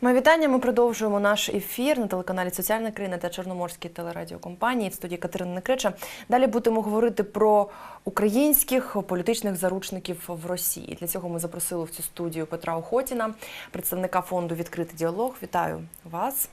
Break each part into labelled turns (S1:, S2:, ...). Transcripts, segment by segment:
S1: Ми вітання. Ми продовжуємо наш ефір на телеканалі Соціальна країна та Чорноморській телерадіокомпанії в студії Катерина Некрича. Далі будемо говорити про українських політичних заручників в Росії. Для цього ми запросили в цю студію Петра Охотіна, представника фонду Відкритий діалог. Вітаю вас.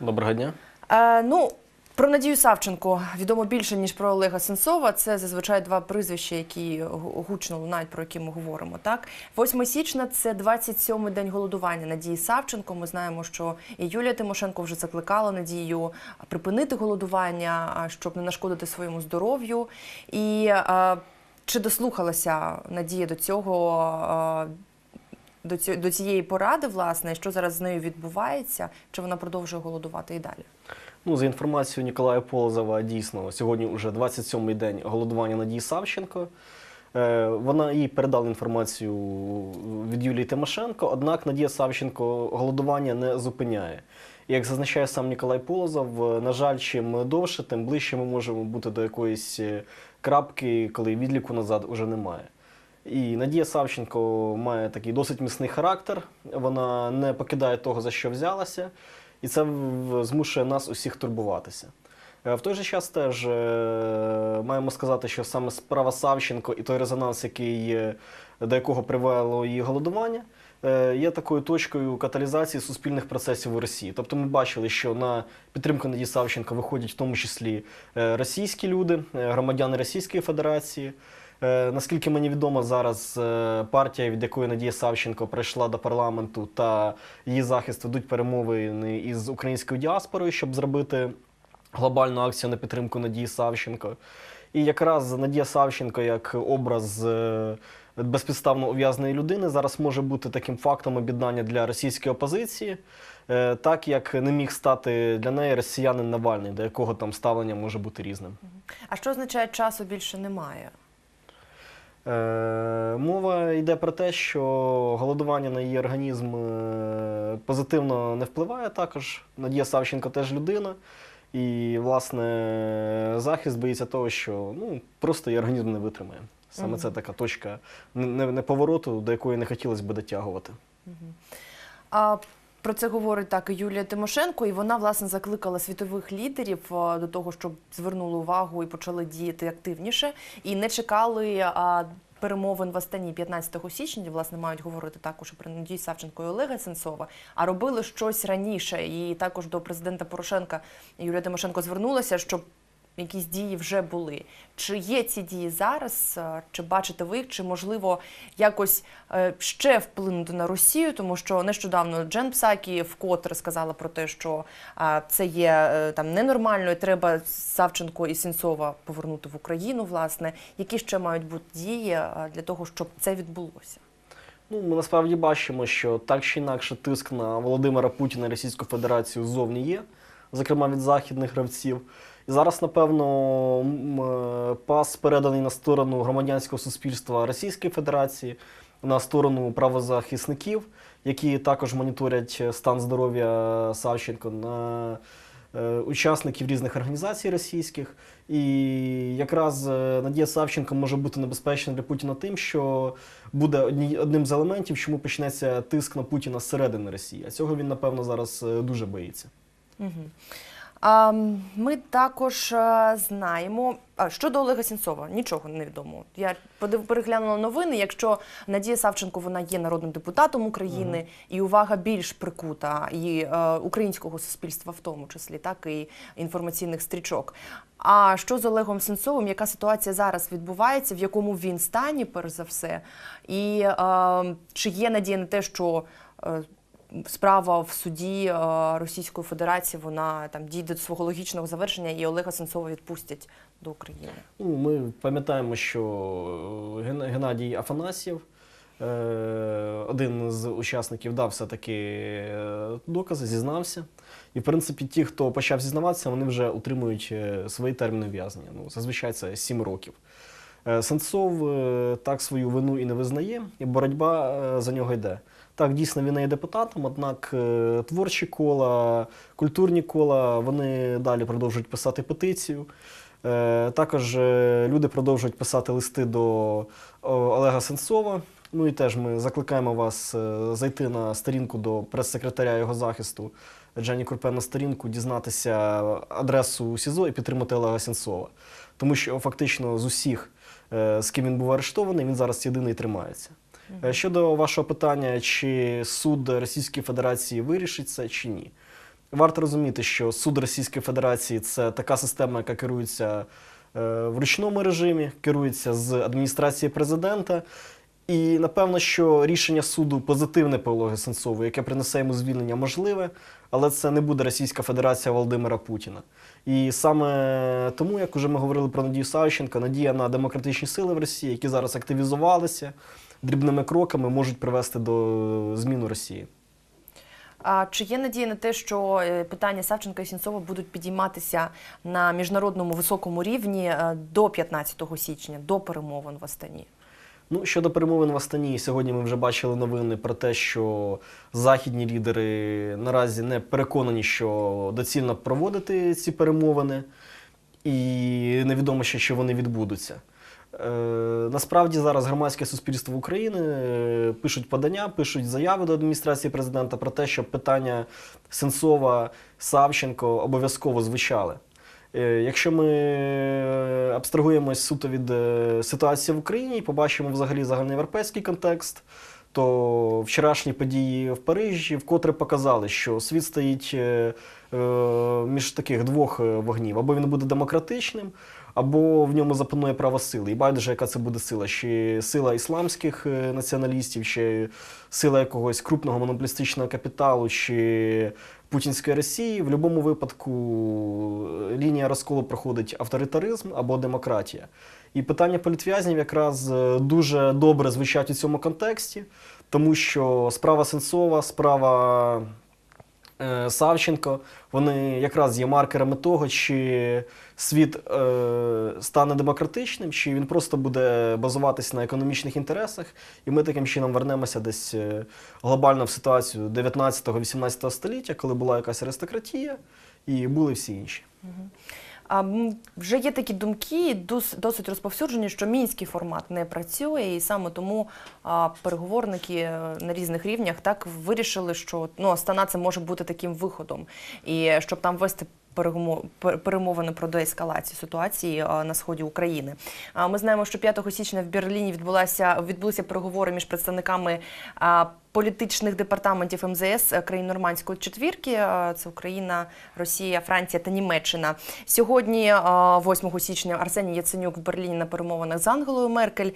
S2: Доброго дня.
S1: Е, ну, про Надію Савченко відомо більше ніж про Олега Сенцова. Це зазвичай два прізвища, які гу- гучно лунають, про які ми говоримо. Так, 8 січня це 27-й день голодування Надії Савченко. Ми знаємо, що і Юлія Тимошенко вже закликала Надію припинити голодування, щоб не нашкодити своєму здоров'ю. І е, чи дослухалася Надія до цього? е, До ці- до цієї поради, власне, що зараз з нею відбувається, чи вона продовжує голодувати і далі?
S2: Ну, за інформацією Ніколая Полозова, дійсно, сьогодні вже 27-й день голодування Надії Савченко. Е, Вона їй передала інформацію від Юлії Тимошенко, однак Надія Савченко голодування не зупиняє. Як зазначає сам Ніколай Полозов, на жаль, чим довше, тим ближче ми можемо бути до якоїсь е, крапки, коли відліку назад уже немає. І Надія Савченко має такий досить міцний характер. Вона не покидає того, за що взялася, і це змушує нас усіх турбуватися. Е, В той же час теж е, маємо сказати, що саме справа Савченко і той резонанс, який, до якого привело її голодування, е, є такою точкою каталізації суспільних процесів у Росії. Тобто ми бачили, що на підтримку Надії Савченко виходять в тому числі російські люди, громадяни Російської Федерації. Е, Наскільки мені відомо, зараз е, партія, від якої Надія Савченко прийшла до парламенту, та її захист ведуть перемовини із українською діаспорою, щоб зробити глобальну акцію на підтримку Надії Савченко. І якраз Надія Савченко, як образ е, безпідставно ув'язаної людини, зараз може бути таким фактом об'єднання для російської опозиції, так як не міг стати для неї росіянин Навальний, до якого там ставлення може бути різним.
S1: А що означає часу більше немає?
S2: Е, Мова йде про те, що голодування на її організм е, позитивно не впливає також. Надія Савченко теж людина. І, власне, захист боїться того, що ну, просто її організм не витримає. Саме
S1: Мгм.
S2: це така точка не- не- неповороту, до якої не хотілося б дотягувати.
S1: А про це говорить так і Юлія Тимошенко, і вона власне закликала світових лідерів до того, щоб звернули увагу і почали діяти активніше, і не чекали. А, Перемовин в Астані 15 січня, власне, мають говорити також про Надію Савченко і Олега Сенцова, а робили щось раніше. І також до президента Порошенка Юлія Тимошенко звернулася, щоб якісь дії вже були. Чи є ці дії зараз? Е, Чи бачите ви їх? Чи можливо якось е, ще вплинути на Росію? Тому що нещодавно Джен Псакі вкотре сказала про те, що е, це є там ненормально, і треба Савченко і Сінцова повернути в Україну. Власне, які ще мають бути дії для того, щоб це відбулося?
S2: Ну, ми насправді бачимо, що так чи інакше тиск на Володимира Путіна і Російську Федерацію ззовні є, зокрема від західних гравців. І зараз, напевно, пас переданий на сторону громадянського суспільства Російської Федерації, на сторону правозахисників, які також моніторять стан здоров'я Савченко, на е, учасників різних організацій російських. І якраз е, Надія Савченко може бути небезпечна для Путіна тим, що буде одним з елементів, чому почнеться тиск на Путіна зсередини Росії. А цього він, напевно, зараз е, дуже боїться.
S1: Угу. Ми також е, знаємо а, щодо Олега Сінцова, нічого не відомо. Я переглянула новини. Якщо Надія Савченко вона є народним депутатом України, і увага більш прикута і е, українського суспільства, в тому числі, так і інформаційних стрічок. А що з Олегом Сенцовим? Яка ситуація зараз відбувається? В якому він стані, перш за все? І е, чи є надія на те, що е, справа в суді е, Російської Федерації вона там дійде до свого логічного завершення, і Олега Сенцова відпустять до України.
S2: Ну, ми пам'ятаємо, що е, Геннадій Афанасьєв, е, один з учасників, дав все-таки е, докази, зізнався. І, в принципі, ті, хто почав зізнаватися, вони вже утримують свої терміни ув'язнення. Ну, зазвичай це 7 років. Е, Сенцов е, так свою вину і не визнає, і боротьба е, за нього йде. Так, дійсно, він не є депутатом, однак творчі кола, культурні кола, вони далі продовжують писати петицію. Також люди продовжують писати листи до Олега Сенцова. Ну і теж ми закликаємо вас зайти на сторінку до прес-секретаря його захисту Джані Курпе на сторінку, дізнатися адресу СІЗО і підтримати Олега Сенцова. Тому що фактично з усіх, з ким він був арештований, він зараз єдиний тримається. Е, Щодо вашого питання, чи суд Російської Федерації вирішить це чи ні. Варто розуміти, що суд Російської Федерації це така система, яка керується е, в ручному режимі, керується з адміністрації президента. І напевно, що рішення суду позитивне по Олегу Сенцову, яке принесе йому звільнення, можливе, але це не буде Російська Федерація Володимира Путіна. І саме тому, як уже ми говорили про Надію Савченко, надія на демократичні сили в Росії, які зараз активізувалися дрібними кроками, можуть привести до зміни Росії.
S1: А чи є надія на те, що е, питання Савченка і Сінцова будуть підійматися на міжнародному високому рівні е, до 15 січня, до перемовин в Астані?
S2: Ну, щодо перемовин в Астані, сьогодні ми вже бачили новини про те, що західні лідери наразі не переконані, що доцільно проводити ці перемовини, і невідомо ще, що вони відбудуться. Е, насправді зараз громадське суспільство України е, пишуть подання, пишуть заяви до адміністрації президента про те, щоб питання Сенцова, Савченко обов'язково звучали. Е, Якщо ми е, абстрагуємось суто від е, ситуації в Україні і побачимо взагалі загальноєвропейський контекст, то вчорашні події в Парижі вкотре показали, що світ стоїть між таких двох вогнів: або він буде демократичним, або в ньому запанує право сили. І байдуже, яка це буде сила, чи сила ісламських націоналістів, чи сила якогось крупного монополістичного капіталу, чи путінської Росії. В будь-якому випадку е, лінія розколу проходить авторитаризм або демократія. І питання політв'язнів якраз е, дуже добре звучать у цьому контексті, тому що справа Сенцова, справа Савченко, вони якраз є маркерами того, чи світ е, стане демократичним, чи він просто буде базуватись на економічних інтересах, і ми таким чином вернемося десь е, глобально в ситуацію 19-18 століття, коли була якась аристократія і були всі інші.
S1: Вже є такі думки, дос- досить розповсюджені, що мінський формат не працює, і саме тому переговорники е, на різних рівнях так вирішили, що ну, Астана це може бути таким виходом, і щоб там вести. Перемовини про деескалацію ситуації на сході України. А, Ми знаємо, що 5 січня в Берліні відбулася відбулися переговори між представниками політичних департаментів МЗС е, країн нормандської четвірки. Це Україна, Росія, Франція та Німеччина. Сьогодні, 8 січня, Арсеній Яценюк в Берліні на перемовинах з Ангелою Меркель.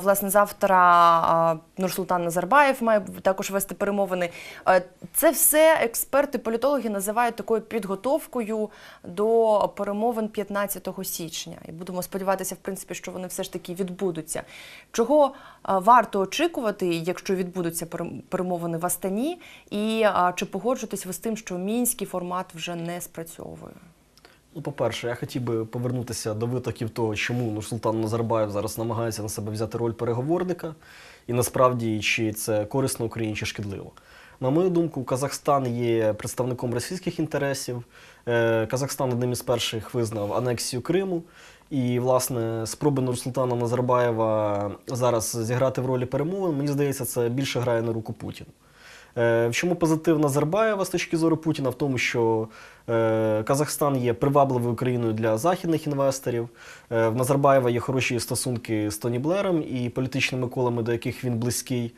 S1: Власне, завтра Нурсултан Назарбаєв має також вести перемовини. Е, Це все експерти, політологи називають такою підготовкою до перемовин 15 січня. І будемо сподіватися, в принципі, що вони все ж таки відбудуться. Чого варто очікувати, якщо відбудуться перем- перемовини в Астані, і чи погоджуєтесь ви з тим, що мінський формат вже не спрацьовує?
S2: Ну, по-перше, я хотів би повернутися до витоків того, чому Нурсултан Назарбаєв зараз намагається на себе взяти роль переговорника, і насправді чи це корисно Україні, чи шкідливо. На мою думку, Казахстан є представником російських інтересів. Е, Казахстан одним із перших визнав анексію Криму. І, власне, спроби Нурсултана Назарбаєва зараз зіграти в ролі перемовин, мені здається, це більше грає на руку Путіну. Е, В чому позитив Назарбаєва з точки зору Путіна? В тому, що е, Казахстан є привабливою країною для західних інвесторів. Е, В Назарбаєва є хороші стосунки з Тоні Блером і політичними колами, до яких він близький.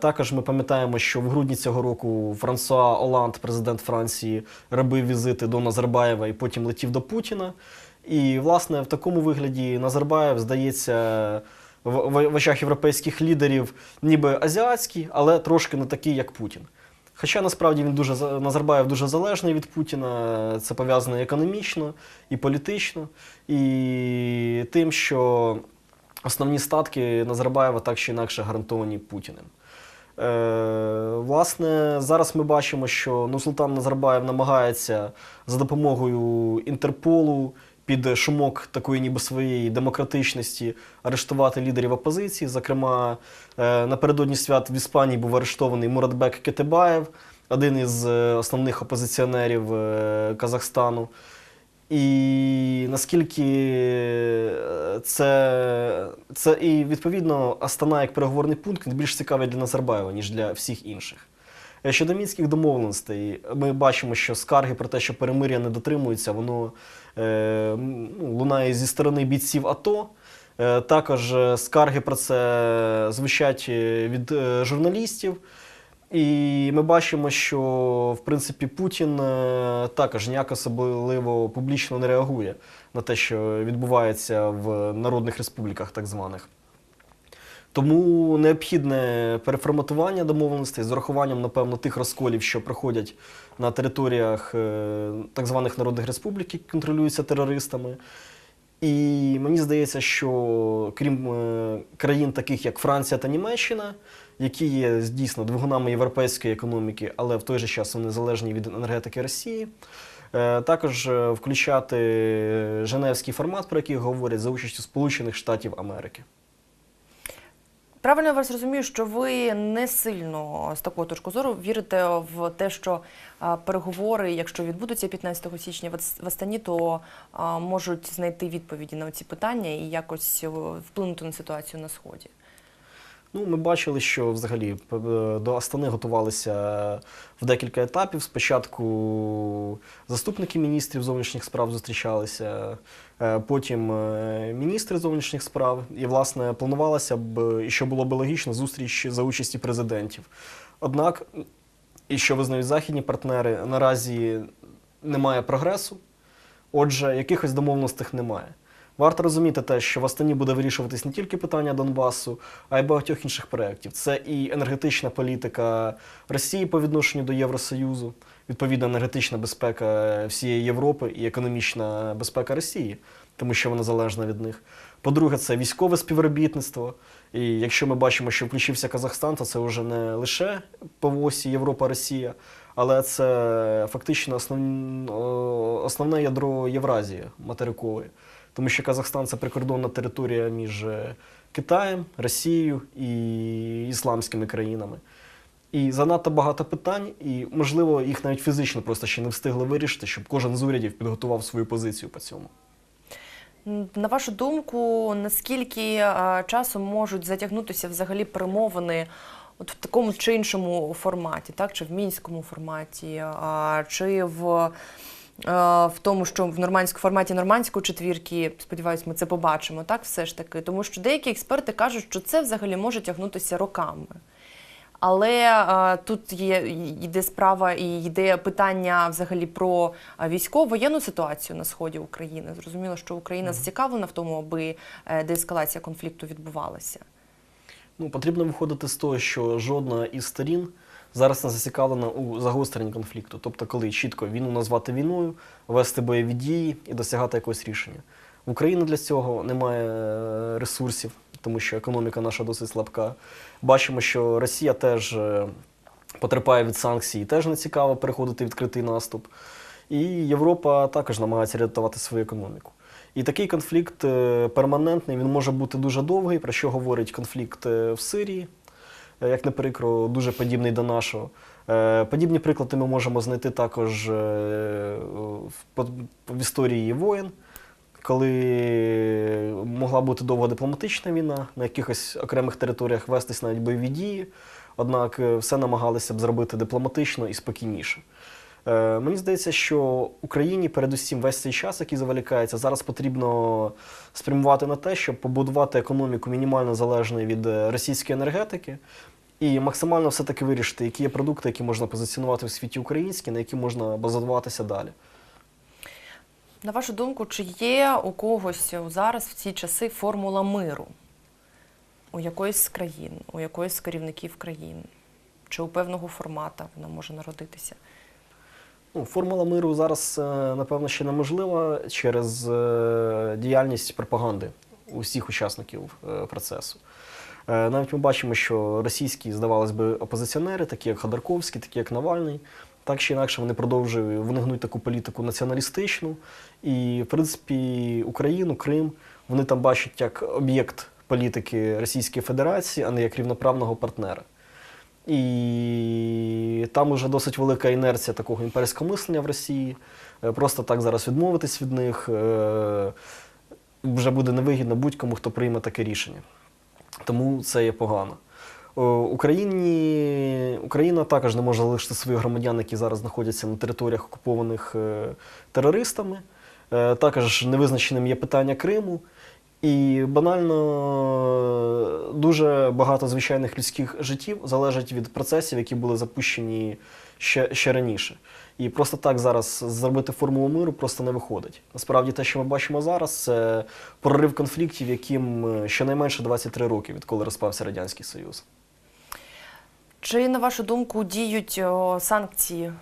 S2: Також ми пам'ятаємо, що в грудні цього року Франсуа Оланд, президент Франції, робив візити до Назарбаєва і потім летів до Путіна. І, власне, в такому вигляді Назарбаєв здається в, в, очах європейських лідерів ніби азіатський, але трошки не такий, як Путін. Хоча насправді він дуже за- Назарбаєв дуже залежний від Путіна, це пов'язано економічно і політично, і тим, що основні статки Назарбаєва так чи інакше гарантовані Путіним. Е, власне, зараз ми бачимо, що Нурсултан Назарбаєв намагається за допомогою Інтерполу під шумок такої ніби своєї демократичності арештувати лідерів опозиції. Зокрема, е, напередодні свят в Іспанії був арештований Муратбек Кетебаєв, один із е, основних опозиціонерів е, Казахстану. І наскільки це, це і відповідно Астана як переговорний пункт більш цікавий для Назарбаєва, ніж для всіх інших. Щодо мінських домовленостей, ми бачимо, що скарги про те, що перемир'я не дотримуються, воно лунає зі сторони бійців АТО. Е, Також е, скарги про це звучать е, від е, журналістів. І ми бачимо, що в принципі Путін е, також ніяк особливо публічно не реагує на те, що відбувається в народних республіках, так званих. Тому необхідне переформатування домовленостей з урахуванням, напевно, тих розколів, що проходять на територіях е, так званих народних республік, які контролюються терористами. І мені здається, що крім е, країн, таких як Франція та Німеччина, які є дійсно двигунами європейської економіки, але в той же час вони залежні від енергетики Росії, е, також включати Женевський формат, про який говорять за участю Сполучених Штатів Америки.
S1: Правильно я вас розумію, що ви не сильно з такої точки зору вірите в те, що переговори, якщо відбудуться 15 січня в Астані, то можуть знайти відповіді на ці питання і якось е, вплинути на ситуацію на сході.
S2: Ну, ми бачили, що взагалі е, до Астани готувалися в декілька етапів. Спочатку заступники міністрів зовнішніх справ зустрічалися, е, потім е, міністри зовнішніх справ. І, власне, планувалася б, і що було б логічно, зустріч за участі президентів. Однак, і що визнають західні партнери, наразі немає прогресу, отже, якихось домовленостей немає. Варто розуміти те, що в Астані буде вирішуватись не тільки питання Донбасу, а й багатьох інших проєктів. Це і енергетична політика Росії по відношенню до Євросоюзу, відповідно, енергетична безпека всієї Європи і економічна безпека Росії, тому що вона залежна від них. По-друге, це військове співробітництво. І якщо ми бачимо, що включився Казахстан, то це вже не лише по осі Європа-Росія, але це фактично основн- основне ядро Євразії материкової. Тому що Казахстан це прикордонна територія між е, Китаєм, Росією і ісламськими країнами. І занадто багато питань, і, можливо, їх навіть фізично просто ще не встигли вирішити, щоб кожен з урядів підготував свою позицію по цьому.
S1: На вашу думку, наскільки а, часу можуть затягнутися взагалі перемовини от в такому чи іншому форматі, так? Чи в мінському форматі, чи в, в тому, що в нормандському форматі нормандської четвірки, сподіваюсь, ми це побачимо, так все ж таки. Тому що деякі експерти кажуть, що це взагалі може тягнутися роками. Але а, тут є йде справа і йде питання взагалі про військово-воєнну ситуацію на сході України. Зрозуміло, що Україна зацікавлена в тому, аби е, деескалація конфлікту відбувалася.
S2: Ну, потрібно виходити з того, що жодна із сторін зараз не зацікавлена у загостренні конфлікту. Тобто, коли чітко війну назвати війною, вести бойові дії і досягати якогось рішення. В Україні для цього немає е, ресурсів, тому що економіка наша досить слабка. Бачимо, що Росія теж е, потерпає від санкцій, теж не цікаво переходити відкритий наступ. І Європа також намагається рятувати свою економіку. І такий конфлікт е, перманентний, він може бути дуже довгий, про що говорить конфлікт в Сирії, як не прикро, дуже подібний до нашого. Е, Подібні приклади ми можемо знайти також е, в, історії воєн, коли могла бути довга дипломатична війна, на якихось окремих територіях вестись навіть бойові дії, однак е, все намагалися б зробити дипломатично і спокійніше. Е, Мені здається, що Україні, передусім, весь цей час, який заволікається, зараз потрібно спрямувати на те, щоб побудувати економіку мінімально залежною від е, російської енергетики, і максимально все-таки вирішити, які є продукти, які можна позиціонувати в світі українські, на які можна базуватися далі.
S1: На вашу думку, чи є у когось зараз в ці часи формула миру у якоїсь з країн, у якоїсь з керівників країн? Чи у певного формата вона може народитися?
S2: Ну, формула миру зараз, е, напевно, ще неможлива через е, діяльність пропаганди усіх учасників е, процесу. Навіть ми бачимо, що російські, здавалось би, опозиціонери, такі як Ходорковський, такі як Навальний, так чи інакше вони продовжують, вони гнуть таку політику націоналістичну. І, в принципі, Україну, Крим, вони там бачать як об'єкт політики Російської Федерації, а не як рівноправного партнера. І там уже досить велика інерція такого імперського мислення в Росії. Е, Просто так зараз відмовитись від них е, вже буде невигідно будь-кому, хто прийме таке рішення. Тому це є погано. Україні, Україна також не може залишити своїх громадян, які зараз знаходяться на територіях окупованих е, терористами. Е, також невизначеним є питання Криму. І банально е, дуже багато звичайних людських життів залежить від процесів, які були запущені ще, ще раніше. І просто так зараз зробити формулу миру просто не виходить. Насправді, те, що ми бачимо зараз, це прорив конфліктів, яким е, щонайменше 23 роки, відколи розпався Радянський Союз.
S1: Чи на вашу думку діють санкції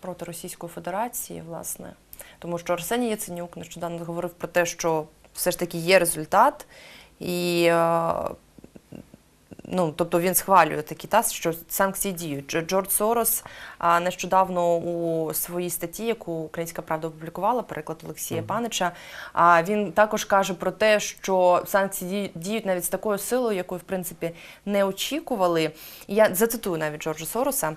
S1: проти Російської Федерації, власне? Тому що Арсеній Яценюк нещодавно говорив про те, що все ж таки є результат, і е, ну, тобто він схвалює такі та що санкції діють. Джордж Сорос нещодавно у своїй статті, яку Українська Правда опублікувала, переклад Олексія
S2: Мгм.
S1: Панича, а він також каже про те, що санкції діють- діють навіть з такою силою, якої в принципі не очікували. Я зацитую навіть Джорджа Сороса.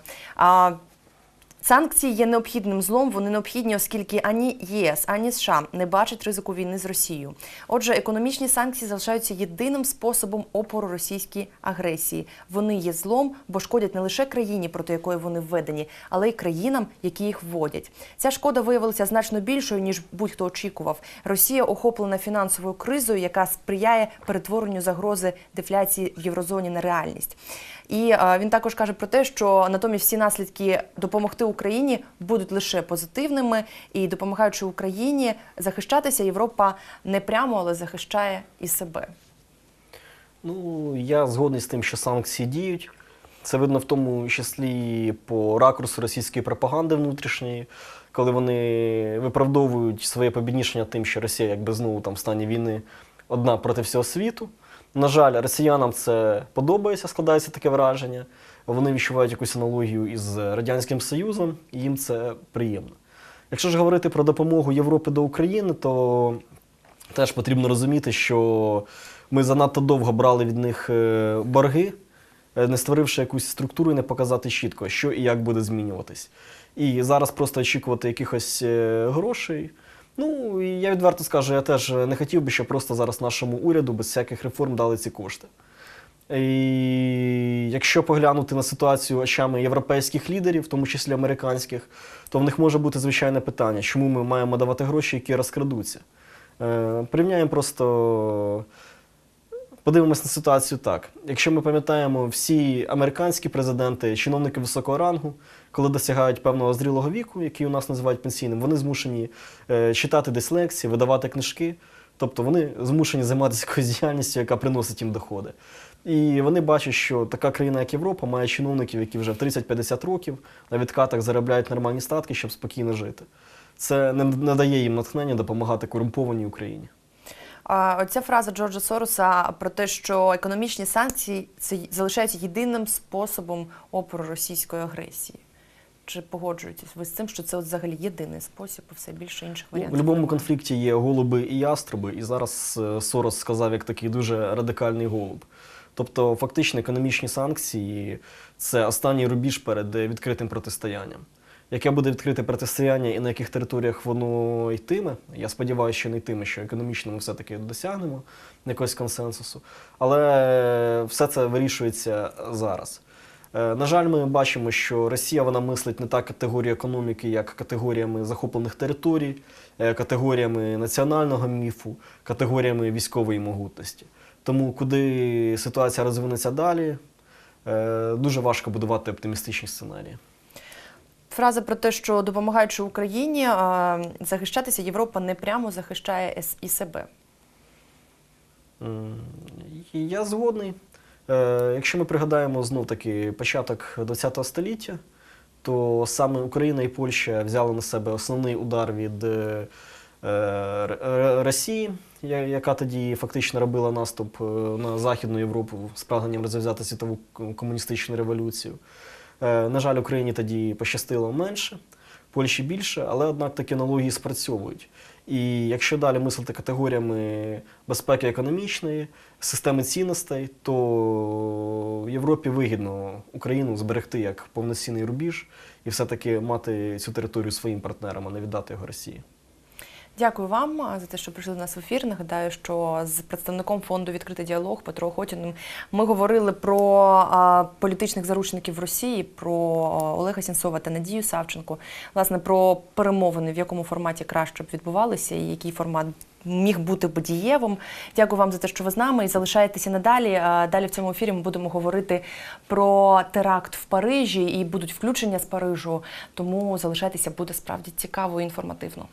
S1: Санкції є необхідним злом. Вони необхідні, оскільки ані ЄС, ані США не бачать ризику війни з Росією. Отже, економічні санкції залишаються єдиним способом опору російській агресії. Вони є злом, бо шкодять не лише країні, проти якої вони введені, але й країнам, які їх вводять. Ця шкода виявилася значно більшою ніж будь-хто очікував. Росія охоплена фінансовою кризою, яка сприяє перетворенню загрози дефляції в єврозоні на реальність. І е, він також каже про те, що натомість всі наслідки допомогти Україні будуть лише позитивними, і допомагаючи Україні захищатися, Європа не прямо, але захищає і себе.
S2: Ну, я згодний з тим, що санкції діють. Це видно в тому числі по ракурсу російської пропаганди внутрішньої, коли вони виправдовують своє побіднішення тим, що Росія якби знову там в стані війни одна проти всього світу. На жаль, росіянам це подобається, складається таке враження. Вони відчувають якусь аналогію із Радянським Союзом, і їм це приємно. Якщо ж говорити про допомогу Європи до України, то теж потрібно розуміти, що ми занадто довго брали від них е, борги, е, не створивши якусь структуру і не показати чітко, що і як буде змінюватись. І зараз просто очікувати якихось е, грошей. Ну, і я відверто скажу, я теж не хотів би, щоб просто зараз нашому уряду без всяких реформ дали ці кошти. І якщо поглянути на ситуацію очами європейських лідерів, в тому числі американських, то в них може бути звичайне питання, чому ми маємо давати гроші, які розкрадуться. Е, порівняємо просто. Подивимось на ситуацію так. Якщо ми пам'ятаємо, всі американські президенти, чиновники високого рангу, коли досягають певного зрілого віку, який у нас називають пенсійним, вони змушені е, читати десь лекції, видавати книжки. Тобто вони змушені займатися якоюсь діяльністю, яка приносить їм доходи. І вони бачать, що така країна, як Європа, має чиновників, які вже в 30-50 років на відкатах заробляють нормальні статки, щоб спокійно жити. Це не, не дає їм натхнення допомагати корумпованій Україні.
S1: Оця фраза Джорджа Сороса про те, що економічні санкції це залишаються єдиним способом опору російської агресії. Чи погоджуєтесь ви з цим, що це от взагалі єдиний спосіб, і все більше інших
S2: Ну,
S1: варіантів?
S2: в будь-якому конфлікті є голуби і яструби, і зараз е, Сорос сказав як такий дуже радикальний голуб. Тобто, фактично, економічні санкції це останній рубіж перед відкритим протистоянням. Яке буде відкрите протистояння і на яких територіях воно йтиме, я сподіваюся, що не йтиме, що економічно ми все-таки досягнемо якогось консенсусу. Але все це вирішується зараз. Е, На жаль, ми бачимо, що Росія вона мислить не так категорію економіки, як категоріями захоплених територій, е, категоріями національного міфу, категоріями військової могутності. Тому куди ситуація розвинеться далі, е, дуже важко будувати оптимістичні сценарії.
S1: Фраза про те, що допомагаючи Україні захищатися, Європа не прямо захищає і себе.
S2: Я згодний. Е, Якщо ми пригадаємо знов таки початок ХХ століття, то саме Україна і Польща взяли на себе основний удар від е, Росії, яка тоді фактично робила наступ е, на Західну Європу з прагненням розв'язати світову комуністичну революцію. Е, На жаль, Україні тоді пощастило менше, Польщі більше, але однак такі аналогії спрацьовують. І якщо далі мислити категоріями безпеки економічної, системи цінностей, то Європі вигідно Україну зберегти як повноцінний рубіж і все-таки мати цю територію своїм партнерам, а не віддати його Росії.
S1: Дякую вам за те, що прийшли до нас в ефір. Нагадаю, що з представником фонду відкритий діалог Петро Охотіним ми говорили про а, політичних заручників Росії, про Олега Сінцова та Надію Савченко, власне, про перемовини, в якому форматі краще б відбувалися, і який формат. Міг бути б дієвим. Дякую вам за те, що ви з нами і залишаєтеся надалі. Далі в цьому ефірі ми будемо говорити про теракт в Парижі і будуть включення з Парижу. Тому залишайтеся буде справді цікаво і інформативно.